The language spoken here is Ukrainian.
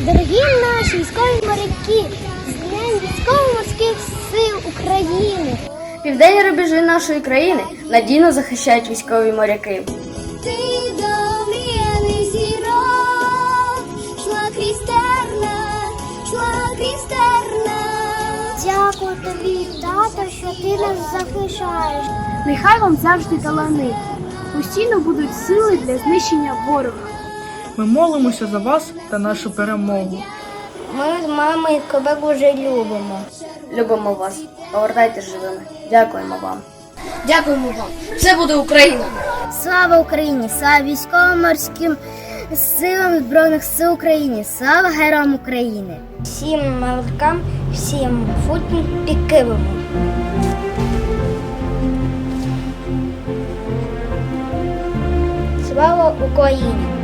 Дорогі наші військові моряки, з Днем військово-морських сил України. Південні рубежі нашої країни надійно захищають військові моряки. Ти до мріяний зірок, шла крістерна, шла крістерна. Дякую тобі, тато, що ти нас захищаєш. Нехай вам завжди таланить. Постійно будуть сили для знищення ворога. Ми молимося за вас та нашу перемогу. Ми з мамою тебе дуже любимо. Любимо вас. Повертайтесь живими. Дякуємо вам. Дякуємо вам. Це буде Україна! Слава Україні! Слава військово-морським силам Збройних сил України! Слава героям України! Всім морякам, всім футнім пікивому. Слава Україні!